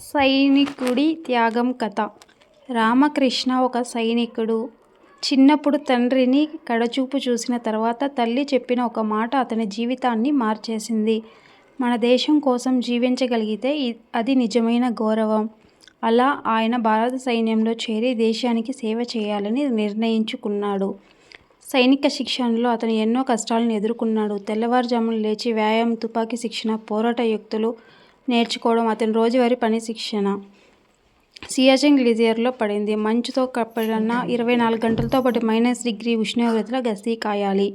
సైనికుడి త్యాగం కథ రామకృష్ణ ఒక సైనికుడు. చిన్నప్పుడు తండ్రిని కడచూపు చూసిన తర్వాత తల్లి చెప్పిన ఒక మాట అతని జీవితాన్ని మార్చేసింది. మన దేశం కోసం జీవించగలిగితే అది నిజమైన గౌరవం. అలా ఆయన భారత సైన్యంలో చేరి దేశానికి సేవ చేయాలని నిర్ణయించుకున్నాడు. సైనిక శిక్షణలో అతను ఎన్నో కష్టాలను ఎదుర్కొన్నాడు. తెల్లవారుజామున లేచి వ్యాయామం, తుపాకీ శిక్షణ, పోరాట యుక్తులు నేర్చుకోవడం అతని రోజువారీ పని శిక్షణ. సియాచిన్ గ్లేజియర్లో పడింది. మంచుతో కప్పడిన ఇరవై నాలుగు గంటలతో పాటు మైనస్ డిగ్రీ ఉష్ణోగ్రతలో గస్తీ కాయాలి.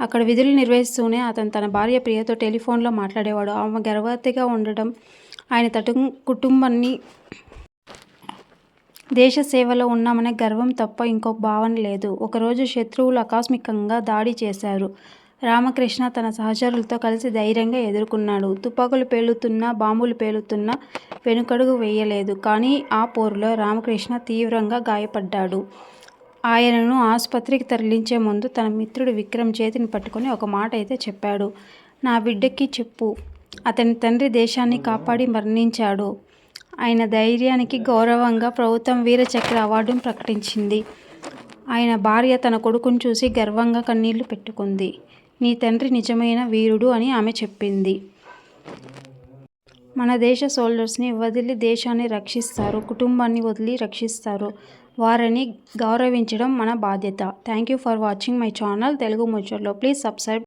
అక్కడ విధులు నిర్వహిస్తూనే అతను తన భార్య ప్రియతో టెలిఫోన్లో మాట్లాడేవాడు. ఆమె గర్భవతిగా ఉండడం, ఆయన తటు కుటుంబాన్ని దేశ సేవలో ఉన్నామనే గర్వం తప్ప ఇంకో భావన లేదు. ఒకరోజు శత్రువులు ఆకస్మికంగా దాడి చేశారు. రామకృష్ణ తన సహచరులతో కలిసి ధైర్యంగా ఎదుర్కొన్నాడు. తుపాకులు పేలుతున్నా, బాంబులు పేలుతున్నా వెనుకడుగు వేయలేదు. కానీ ఆ పోరులో రామకృష్ణ తీవ్రంగా గాయపడ్డాడు. ఆయనను ఆసుపత్రికి తరలించే ముందు తన మిత్రుడు విక్రమ్ చేతిని పట్టుకుని ఒక మాట అయితే చెప్పాడు. నా బిడ్డకి చెప్పు. అతని తండ్రి దేశాన్ని కాపాడి మరణించాడు. ఆయన ధైర్యానికి గౌరవంగా ప్రభుత్వం వీరచక్ర అవార్డును ప్రకటించింది. ఆయన భార్య తన కొడుకును చూసి గర్వంగా కన్నీళ్ళు పెట్టుకుంది. నీ తండ్రి నిజమైన వీరుడు అని ఆమె చెప్పింది. మన దేశ సోల్జర్స్ని వదిలి దేశాన్ని రక్షిస్తారు. కుటుంబాన్ని వదిలి రక్షిస్తారు. వారిని గౌరవించడం మన బాధ్యత. Thank you for watching my channel Telugu ముచ్చట్లు. Please subscribe